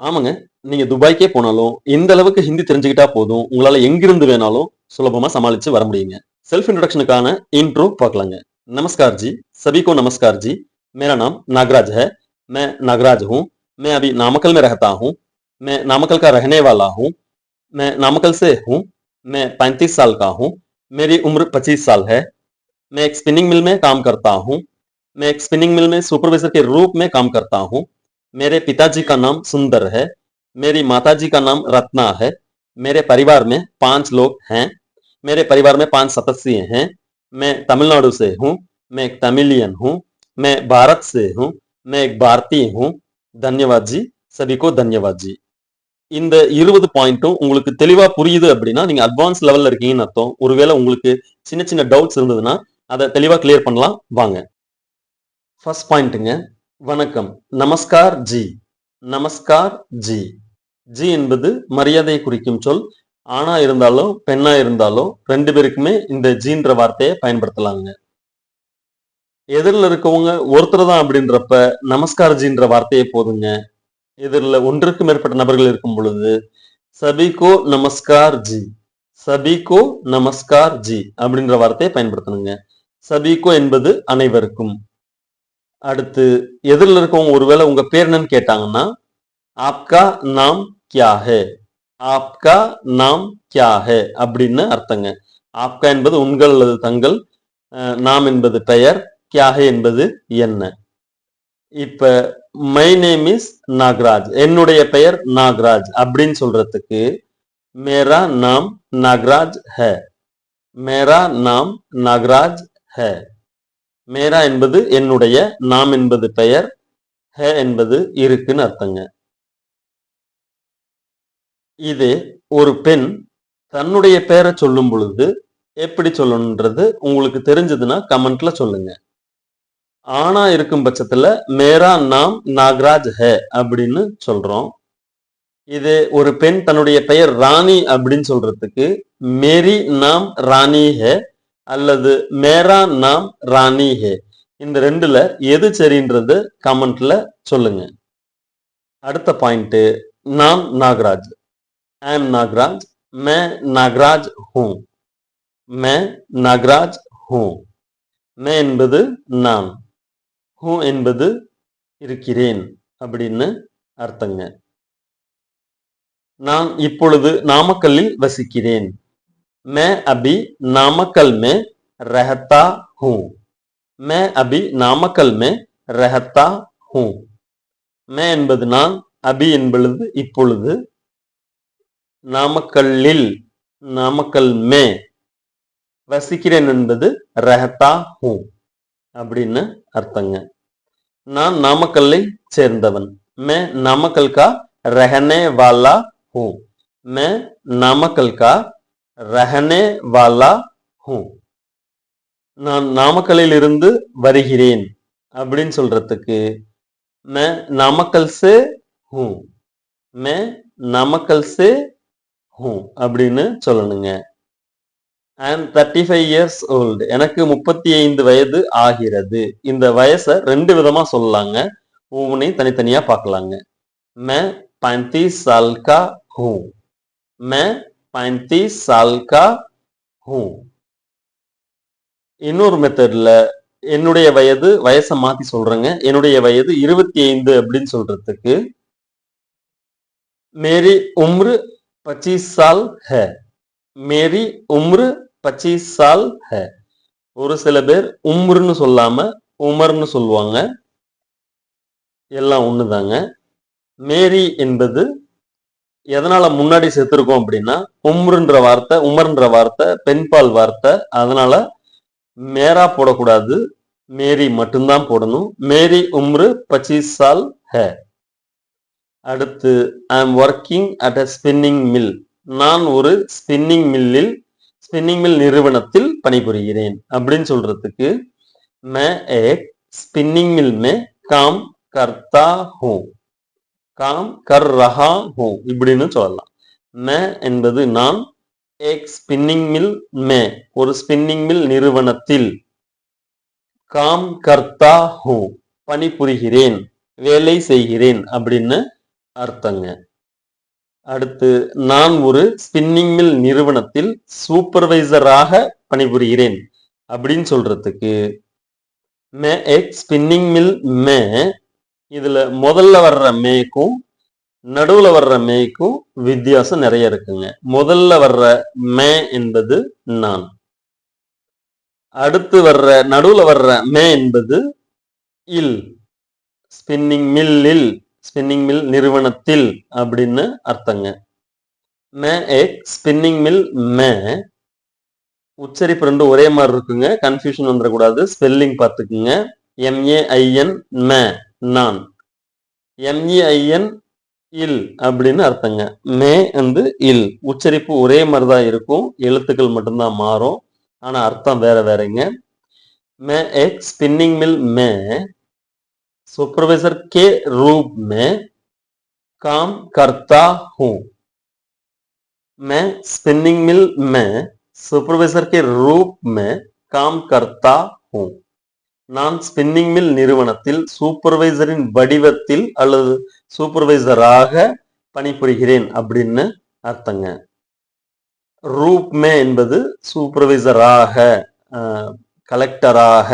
ஆமாங்க. நீங்க துபாய்க்கே போனாலும் இந்த அளவுக்கு ஹிந்தி தெரிஞ்சுக்கிட்டா போதும், உங்களால எங்கிருந்து வேணாலும் சுலபமா சமாளிச்சு வர முடியுங்க. செல்ஃப் इंट्रोडक्शनக்கான இன்ட்ரோ பார்க்கலாங்க. नमस्कार जी सभी को नमस्कार जी मेरा नाम नागराज है मैं नागराज हूँ मैं अभी नामकल में रहता हूँ मैं नामकल का रहने वाला हूँ मैं नामकल से हूँ मैं पैंतीस साल का हूँ मेरी उम्र पच्चीस साल है मैं एक स्पिनिंग मिल में काम करता हूँ मैं एक स्पिनिंग मिल में सुपरवाइजर के रूप में काम करता हूँ मेरे पिताजी का नाम सुंदर है। मेरी माताजी का नाम रत्ना है। मेरे परिवार में 5 लोग हैं। मेरे परिवार में 5 सदस्य हैं। मैं तमिलनाडु से हूँ। मैं एक तमिलियन हूँ। मैं भारत से हूँ। मैं एक भारतीय हूँ। धन्यवाद जी. सभी को धन्यवाद जी. இந்த 20 பாயிண்ட்டும் உங்களுக்கு தெளிவா புரியுது அப்படின்னா, நீங்க அட்வான்ஸ் லெவல்ல இருக்கீங்கன்னு அர்த்தம். ஒருவேளை உங்களுக்கு சின்ன சின்ன டவுட்ஸ் இருந்ததுன்னா, அத தெளிவா கிளியர் பண்ணலாம். வாங்க. ஃபர்ஸ்ட் பாயிண்ட்டுங்க. வணக்கம். நமஸ்கார் ஜி. நமஸ்கார் ஜி. ஜி என்பது மரியாதையை குறிக்கும் சொல். ஆணா இருந்தாலும், பெண்ணா இருந்தாலும் ரெண்டு பேருக்குமே இந்த ஜின்ற வார்த்தையை பயன்படுத்தலாங்க. எதிரில் இருக்கவங்க ஒருத்தர் தான் அப்படின்றப்ப, நமஸ்கார் ஜின்ற வார்த்தையே போதுங்க. எதிரில் ஒன்றுக்கு மேற்பட்ட நபர்கள் இருக்கும் பொழுது, சபிகோ நமஸ்கார் ஜி. சபிகோ நமஸ்கார் ஜி அப்படின்ற வார்த்தையை பயன்படுத்தணுங்க. சபிகோ என்பது அனைவருக்கும். அடுத்து எதிரில் இருக்கவங்க ஒருவேளை உங்க பேர் என்னன்னு கேட்டாங்கன்னா, ஆப்கா நாம் கியா ஹை? ஆப்கா நாம் கியா ஹை? அப்படின்னு அர்த்தங்க. ஆப்கா என்பது உங்கள் அல்லது தங்கள். நாம் என்பது பெயர். கியாக என்பது என்ன? இப்ப மை நேம் இஸ் நாகராஜ். என்னுடைய பெயர் நாகராஜ் அப்படின்னு சொல்றதுக்கு, மேரா நாம் நாகராஜ் ஹ மேரா நாம் நாகராஜ் ஹ மேரா என்பது என்னுடைய, நாம் என்பது பெயர், ஹை என்பது இருக்குன்னு அர்த்தங்க. இது ஒரு பெண் தன்னுடைய பெயரை சொல்லும் பொழுது, எப்படி சொல்லணுன்றது உங்களுக்கு தெரிஞ்சதுன்னா கமெண்ட்ல சொல்லுங்க. ஆனா இருக்கும் பட்சத்துல, மேரா நாம் நாகராஜ் ஹை அப்படின்னு சொல்றோம். இதே ஒரு பெண் தன்னுடைய பெயர் ராணி அப்படின்னு சொல்றதுக்கு, மேரி நாம் ராணி ஹே அல்லது மேரா நாம் ராணி ஹே. இந்த ரெண்டுல எது சரின்றது கமெண்ட்ல சொல்லுங்க. அடுத்த பாயிண்ட் நாம் நாகராஜ். ஐம் நாகராஜ் மே நாகராஜ் ஹூ. மே நாகராஜ் ஹூ. மே என்பது நான். ஹூ என்பது இருக்கிறேன் அப்படின்னு அர்த்தங்க. நான் இப்பொழுது நாமக்கல்லில் வசிக்கிறேன். मैं अभी नामकल में रहता हूँ. मैं अभी नामकल में रहता हूँ. मैं என்பது நான். அபி என்பது இப்பொழுது. நாமக்கல்லில் நாமக்கல் மே வசிக்கிறேன் என்பது ரஹத்தா ஹூ அப்படின்னு அர்த்தங்க. நான் நாமக்கல்லை சேர்ந்தவன். मैं नामकल का रहने वाला हूँ. मैं नामकल का रहने वाला हूँ. நான் நாமக்கல்லில் இருந்து வருகிறேன் அப்படின்னு சொல்றதுக்கு, मैं नामकल से हूँ. मैं नामकल से हूँ அப்படின்னு சொல்லணுங்க. I am 35 years old. எனக்கு 35 வயது ஆகிறது. இந்த வயச 2 விதமா சொல்லலாங்க. ஒவ்வொன்னையும் தனித்தனியா பார்க்கலாங்க. मैं 35 साल का हूँ. मैं 35 साल का हूँ. இன்னொரு மெத்தட்ல என்னுடைய வயது வயச மாத்தி சொல்றேங்க. என்னுடைய வயது 25 அப்படின்னு சொல்றதுக்கு, मेरी उम्र 25 साल है. मेरी उम्र 25 साल है. ஒரு சில பேர் உம்ருன்னு சொல்லாம உமர்ன்னு சொல்லுவாங்க. எல்லாம் ஒண்ணுதாங்க. மேரி என்பது எதனால முன்னாடி செத்துருக்கோம் அப்படின்னா உம்ருன்ற வார்த்தை உமர்ன்ற வார்த்தை பெண்பால் வார்த்தை அதனால மேரா போடக்கூடாது மேரி மட்டும்தான் போடணும். மேரி உம்ரு பச்சீஸ் சால் ஹே. அடுத்து I am working at a spinning mill நான் ஒரு ஸ்பின்னிங் மில்லில் ஸ்பின்னிங் மில் நிறுவனத்தில் பணிபுரிகிறேன் அப்படின்னு சொல்றதுக்கு மே ஏ ஸ்பின்னிங் மில் மே காம் கர்த்தா ஹூ காம் கர் ரஹா ஹூ இப்படின்னு சொல்லலாம். மே என்பது நான் ஏக் ஸ்பின்னிங் மில் மே ஒரு ஸ்பின்னிங் மில் நிறுவனத்தில். காம் கர்த்தா ஹூ பணிபுரிகிறேன் வேலை செய்கிறேன் அப்படின்னு அர்த்தங்க. அடுத்து நான் ஒரு ஸ்பின்னிங் மில் நிறுவனத்தில் சூப்பர்வைசராக பணிபுரிகிறேன் அப்படின்னு சொல்றதுக்கு. மே எக் ஸ்பின்னிங் மில் மே இதுல முதல்ல வர்ற மேக்கும் நடுவுல வர்ற மேய்க்கும் வித்தியாசம் நிறைய இருக்குங்க. முதல்ல வர்ற மே என்பது நான். அடுத்து வர்ற நடுவுல வர்ற மே என்பது இல். ஸ்பின்னிங் மில்லில் ஸ்பின்னிங் மில் நிறுவனத்தில் அப்படின்னு அர்த்தங்க. மே ஏக் ஸ்பின்னிங் மில் மே. உச்சரிப்பு ரெண்டும் ஒரே மாதிரி இருக்குங்க. கன்ஃபியூஷன் வந்துடக்கூடாது. ஸ்பெல்லிங் பார்த்துக்குங்க. எம்ஏஐஎன் மே. நான் எம்இஐஎன் இல் அப்படின்னு அர்த்தங்க மே வந்து இல் உச்சரிப்பு ஒரே மாதிரி தான் இருக்கும் எழுத்துக்கள் மட்டும்தான் மாறும் ஆனா அர்த்தம் வேற வேறங்க மே एक स्पिनिंग मिल में सुपरवाइजर के रूप में काम करता हूं मैं स्पिनिंग मिल में सुपरवाइजर के रूप में काम करता हूं நான் ஸ்பின்னிங் மில் நிறுவனத்தில் சூப்பர்வைசரின் வடிவத்தில் அல்லது சூப்பர்வைசராக பணிபுரிகிறேன் அப்படின்னு அர்த்தங்க. ரூப்மே என்பது சூப்பர்வைசராக கலெக்டராக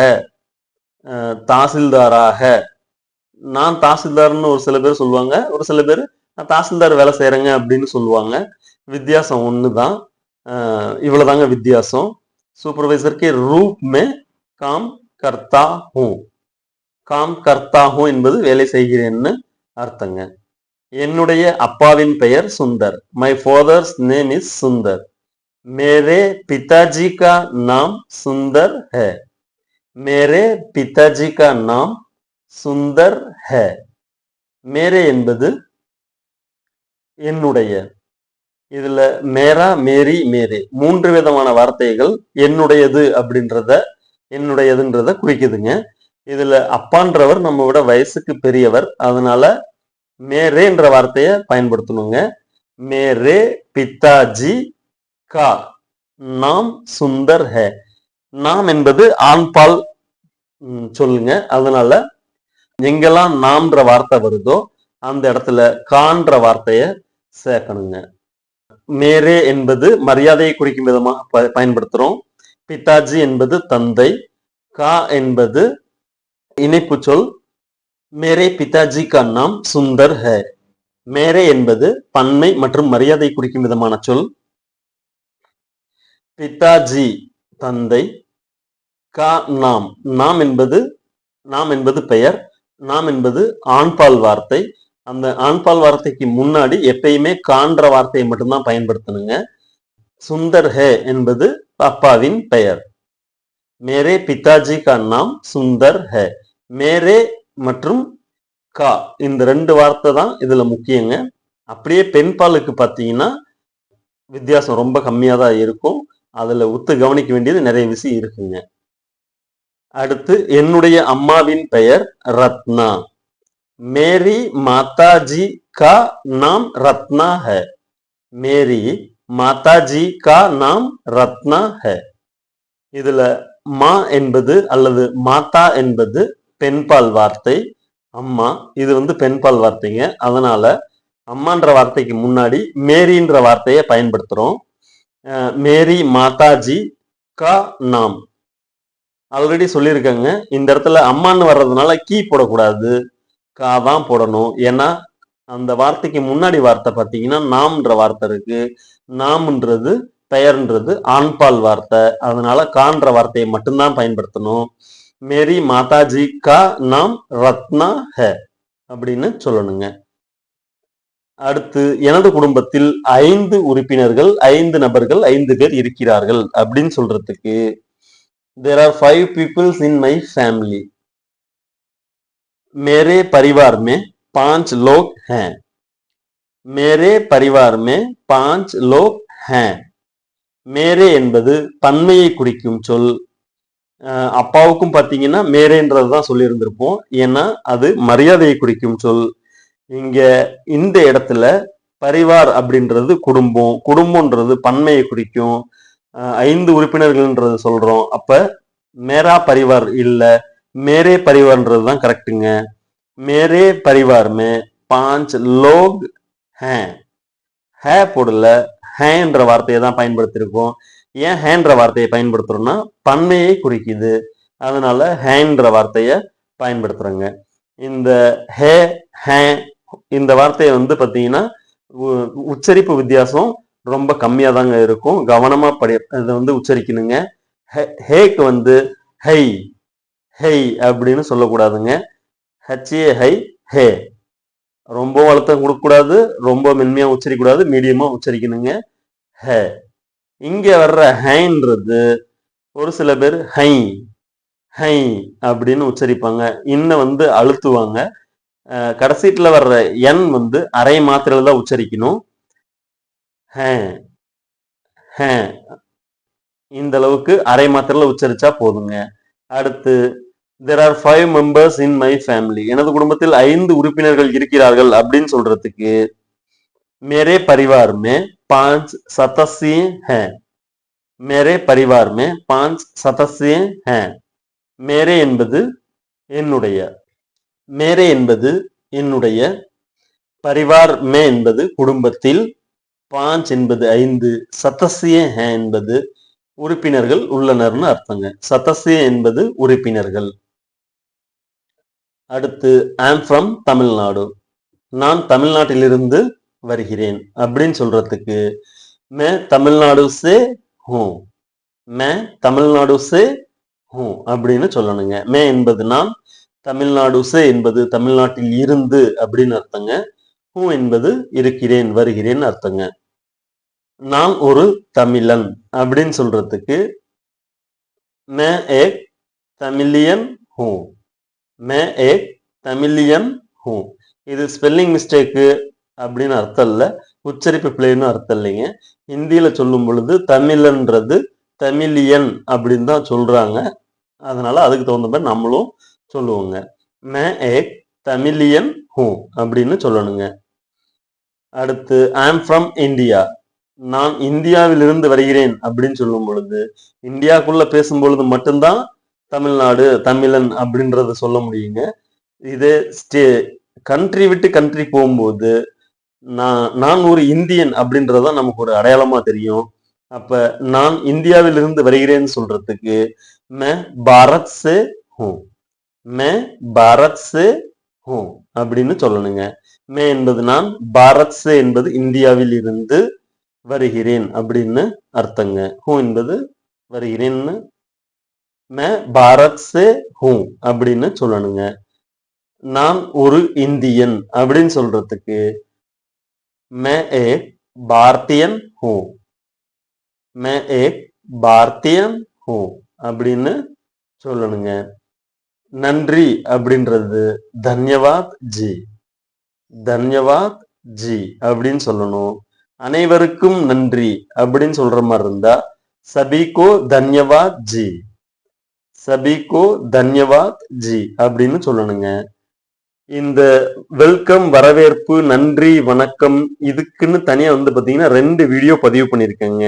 தாசில்தாராக. நான் தாசில்தார்னு ஒரு சில பேர் சொல்லுவாங்க. ஒரு சில பேர் நான் தாசில்தார் வேலை செய்கிறேங்க அப்படின்னு சொல்லுவாங்க. வித்தியாசம் ஒன்று தான் இவ்வளோதாங்க வித்தியாசம். சூப்பர்வைசருக்கு ரூப்மே காம் கர்த்தா ஹூ. காம் கர்த்தா ஹூ என்பது வேலை செய்கிறேன்னு அர்த்தங்க. என்னுடைய அப்பாவின் பெயர் Sundar. My father's name is Sundar. மேரே பிதாஜி கா நாம் சுந்தர் ஹே. மேரே பிதாஜி கா நாம் சுந்தர் ஹே. மேரே என்பது என்னுடைய. இதுல மேரா மேரி மேரே. மூன்று விதமான வார்த்தைகள் என்னுடையது அப்படின்றத என்னுடையதுன்றத குறிக்குதுங்க. இதுல அப்பான்றவர் நம்ம விட வயசுக்கு பெரியவர். அதனால மேரேன்ற வார்த்தையை பயன்படுத்தணுங்க. மேரே பித்தாஜி கா. நாம் சுந்தர் ஹே. நாம் என்பது ஆண்பால் ம், சொல்லுங்க. அதனால எங்கெல்லாம் நாம்ன்ற வார்த்தை வருதோ அந்த இடத்துல கான்ற வார்த்தைய சேர்க்கணுங்க. மேரே என்பது மரியாதையை குறிக்கும் விதமாக ப- பயன்படுத்துறோம். பிதாஜி என்பது தந்தை கா என்பது இணைப்பு சொல். மேரே பிதாஜி கா நாம் சுந்தர் ஹே. மேரே என்பது பன்மை மற்றும் மரியாதை குறிக்கும் விதமான சொல். பிதாஜி தந்தை கா நாம். நாம் என்பது நாம் என்பது பெயர் நாம் என்பது ஆண்பால் வார்த்தை. அந்த ஆண்பால் வார்த்தைக்கு முன்னாடி எப்பயுமே கான்ற வார்த்தையை மட்டும்தான் பயன்படுத்தணுங்க. சுந்தர் ஹே என்பது அப்பாவின் பெயர். மேரே பிதாஜி கா நாம் சுந்தர் ஹே. மேரே மற்றும் கா இந்த ரெண்டு வார்த்தை தான் இதுல முக்கியங்க. அப்படியே பெண்பாலுக்கு பார்த்தீங்கன்னா வித்தியாசம் ரொம்ப கம்மியாக தான் இருக்கும். அதில் ஒத்து கவனிக்க வேண்டியது நிறைய விஷயம் இருக்குங்க. அடுத்து என்னுடைய அம்மாவின் பெயர் ரத்னா. மேரி மாதாஜி கா நாம் ரத்னா ஹ. மேரி மாதாஜி கா நாம் ரத்னா ஹை. இதுல மா என்பது அல்லது மாதா என்பது பெண்பால் வார்த்தை. அம்மா இது வந்து பெண்பால் வார்த்தைங்க. அதனால அம்மான்ற வார்த்தைக்கு முன்னாடி மேரின்ற வார்த்தையை பயன்படுத்துறோம். மேரி மாதாஜி கா நாம். ஆல்ரெடி சொல்லியிருக்கேங்க. இந்த இடத்துல அம்மான்னு வர்றதுனால கீ போடக்கூடாது. கா தான் போடணும். ஏன்னா அந்த வார்த்தைக்கு முன்னாடி வார்த்தை பார்த்தீங்கன்னா நாம்ன்ற வார்த்தை இருக்கு. நாம்ன்றது பெயர்ன்றது ஆண்பால் வார்த்தை. அதனால கான்ற வார்த்தையை மட்டும்தான் பயன்படுத்தணும். மேரி மாதாஜி கா நாம் ரத்னா ஹ அப்படின்னு சொல்லணுங்க. அடுத்து எனது குடும்பத்தில் ஐந்து உறுப்பினர்கள் ஐந்து நபர்கள் ஐந்து பேர் இருக்கிறார்கள் அப்படின்னு சொல்றதுக்கு there are five peoples in my family மேரே பரிவார் மே. पांच लोग हैं मेरे परिवार में पांच लोग हैं மேரே என்பது பன்மையை குறிக்கும் சொல் அஹ் அப்பாவுக்கும் பார்த்தீங்கன்னா மேரேன்றது தான் சொல்லியிருந்திருப்போம் ஏன்னா அது மரியாதையை குறிக்கும் சொல் இங்க இந்த இடத்துல பரிவார் அப்படின்றது குடும்பம் குடும்பம்ன்றது பன்மையை குறிக்கும் அஹ் ஐந்து உறுப்பினர்கள்ன்றது சொல்றோம் அப்ப மேரா பரிவார் இல்ல மேரே பரிவார்ன்றது தான் கரெக்டுங்க மேரே பரிவார் மே பாஞ்ச் லோக் ஹே. ஹே போடல ஹேன்ற வார்த்தையை தான் பயன்படுத்தியிருக்கோம் ஏன் ஹேன்ற வார்த்தையை பயன்படுத்துறோம்னா பன்மையை குறிக்குது. அதனால ஹேன்ற வார்த்தையை பயன்படுத்துறோங்க. இந்த ஹே ஹே இந்த வார்த்தையை வந்து பார்த்தீங்கன்னா உ- உச்சரிப்பு வித்தியாசம் ரொம்ப கம்மியாக தாங்க இருக்கும். கவனமாக படி இதை வந்து உச்சரிக்கணுங்க. ஹே- ஹேக்கு வந்து ஹை ஹெய் அப்படின்னு சொல்லக்கூடாதுங்க. ஹச்ஏ ஹை ஹே ரொம்ப அழுத்தம் கொடுக்கக்கூடாது ரொம்ப மென்மையாக உச்சரிக்கக்கூடாது மீடியமாக உச்சரிக்கணுங்க. ஹே இங்கே வர்ற ஹைன்றது ஒரு சில பேர் ஹை ஹை அப்படின்னு உச்சரிப்பாங்க. இன்னும் வந்து அழுத்துவாங்க. கடைசீட்டில் வர்ற என் வந்து அரை மாத்திரையில் தான் உச்சரிக்கணும். ஹே ஹே இந்த அளவுக்கு அரை மாத்திரையில் உச்சரிச்சா போதுங்க. அடுத்து there are five members in my family எனது குடும்பத்தில் ஐந்து உறுப்பினர்கள் இருக்கிறார்கள் அப்படின்னு சொல்றதுக்கு மேரே பரிவார் மே பாஞ்ச் சதஸ்ய ஹே. மேரே பரிவார் மே பாஞ்ச் சதஸ்ய ஹே. மேரே என்பது என்னுடைய மேரே என்பது என்னுடைய பரிவார் மே என்பது குடும்பத்தில் பாஞ்ச் என்பது ஐந்து சதசிய ஹே என்பது உறுப்பினர்கள் உள்ளனர்னு அர்த்தங்க. சதசிய என்பது உறுப்பினர்கள். அடுத்து ஆம் ஃப்ரம் தமிழ்நாடு நான் தமிழ்நாட்டிலிருந்து வருகிறேன். அப்படின்னு சொல்றதுக்கு மே தமிழ்நாடு சே ஹூ மே தமிழ்நாடு சே ஹூ அப்படின்னு சொல்லணுங்க. மே என்பது நான் தமிழ்நாடு சே என்பது தமிழ்நாட்டில் இருந்து அப்படின்னு அர்த்தங்க. ஹூ என்பது இருக்கிறேன் வருகிறேன் அர்த்தங்க. நான் ஒரு தமிழன் அப்படின்னு சொல்றதுக்கு மே ஏக் தமிழியன் ஹூ மே ஏக் தமிழியன் ஹூ. இது ஸ்பெல்லிங் மிஸ்டேக்கு அப்படின்னு அர்த்தம் இல்லை. உச்சரிப்பு பிள்ளைன்னு அர்த்தம் இல்லைங்க. ஹிந்தியில் சொல்லும் பொழுது தமிழன்றது தமிழியன் அப்படின்னு தான் சொல்கிறாங்க அதனால அதுக்கு தகுந்த மாதிரி நம்மளும் சொல்லுவோங்க. மே ஏக் தமிழியன் ஹூ அப்படின்னு சொல்லணுங்க. அடுத்து ஐம் ஃப்ரம் இந்தியா நான் இந்தியாவிலிருந்து வருகிறேன் அப்படின்னு சொல்லும் பொழுது இந்தியாக்குள்ள பேசும்பொழுது மட்டும்தான் தமிழ்நாடு தமிழன் அப்படின்றத சொல்ல முடியுங்க. இதே ஸ்டே கண்ட்ரி விட்டு கண்ட்ரி போகும்போது நான் நான் ஒரு இந்தியன் அப்படின்றத நமக்கு ஒரு அடையாளமா தெரியும். அப்ப நான் இந்தியாவிலிருந்து வருகிறேன்னு சொல்றதுக்கு மே பாரத் சே ஹூ மே பாரத் சே ஹூ அப்படின்னு சொல்லணுங்க. மே என்பது நான் பாரத் சே என்பது இந்தியாவில் இருந்து வருகிறேன் அப்படின்னு அர்த்தங்க. ஹூ என்பது வருகிறேன்னு மே பாரத் சே ஹூ அப்படின்னு சொல்லணுங்க. நான் ஒரு இந்தியன் அப்படின்னு சொல்றதுக்கு மே ஏக் பாரதியன் ஹூ மே ஏக் பாரதியன் ஹூ அப்படின்னு சொல்லணுங்க. நன்றி அப்படின்றது தன்யவாத் ஜி. தன்யவாத் ஜி அப்படின்னு சொல்லணும். அனைவருக்கும் நன்றி அப்படின்னு சொல்ற மாதிரி இருந்தா சபிகோ தன்யவாத் ஜி. சபிகோ தன்யவாத் ஜி அப்படின்னு சொல்லணுங்க. இந்த வெல்கம் வரவேற்பு நன்றி வணக்கம் இதுக்குன்னு தனியா வந்து பாத்தீங்கன்னா ரெண்டு வீடியோ பதிவு பண்ணிருக்கேங்க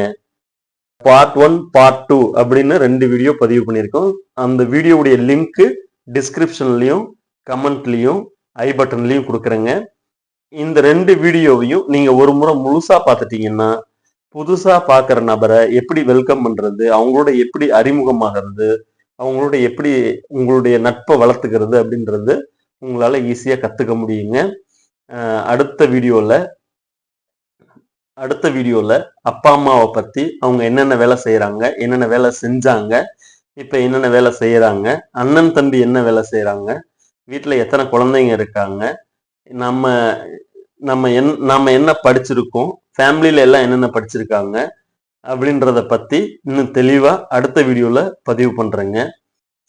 பார்ட் ஒன் பார்ட் டூ அப்படின்னு ரெண்டு வீடியோ பதிவு பண்ணியிருக்கோம். அந்த வீடியோவுடைய லிங்க் டிஸ்கிரிப்ஷன்லயும் கமெண்ட்லயும் ஐ பட்டன்லயும் கொடுக்குறேங்க. இந்த ரெண்டு வீடியோவையும் நீங்க ஒரு முறை முழுசா பார்த்துட்டீங்கன்னா புதுசா பார்க்குற நபரை எப்படி வெல்கம் பண்றது அவங்களோட எப்படி அறிமுகமாகிறது அவங்களோட எப்படி உங்களுடைய நட்பை வளர்த்துக்கிறது அப்படின்றது உங்களால ஈஸியாக கற்றுக்க முடியுங்க. அடுத்த வீடியோவில் அடுத்த வீடியோவில் அப்பா அம்மாவை பற்றி அவங்க என்னென்ன வேலை செய்கிறாங்க என்னென்ன வேலை செஞ்சாங்க இப்போ என்னென்ன வேலை செய்கிறாங்க அண்ணன் தம்பி என்ன வேலை செய்கிறாங்க வீட்டில் எத்தனை குழந்தைங்க இருக்காங்க நம்ம நம்ம என் நம்ம என்ன படிச்சிருக்கோம் ஃபேமிலியில எல்லாம் என்னென்ன படிச்சிருக்காங்க அப்படின்றத பத்தி இன்னும் தெளிவா அடுத்த வீடியோல பதிவு பண்றேங்க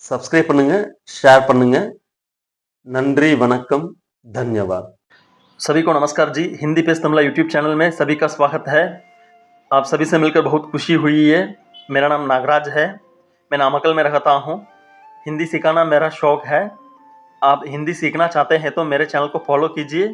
சப்ஸ்கிரைப் பண்ணுங்க ஷேர் பண்ணுங்க நன்றி வணக்கம் தன்யவாத் सभी को नमस्कार जी हिंदी पेज तमला यूट्यूब चैनल में सभी का स्वागत है आप सभी से मिलकर बहुत खुशी हुई है मेरा नाम नागराज है मैं नामकल में रहता हूँ हिंदी सिखाना मेरा शौक है आप हिंदी सीखना चाहते हैं तो मेरे चैनल को फॉलो कीजिए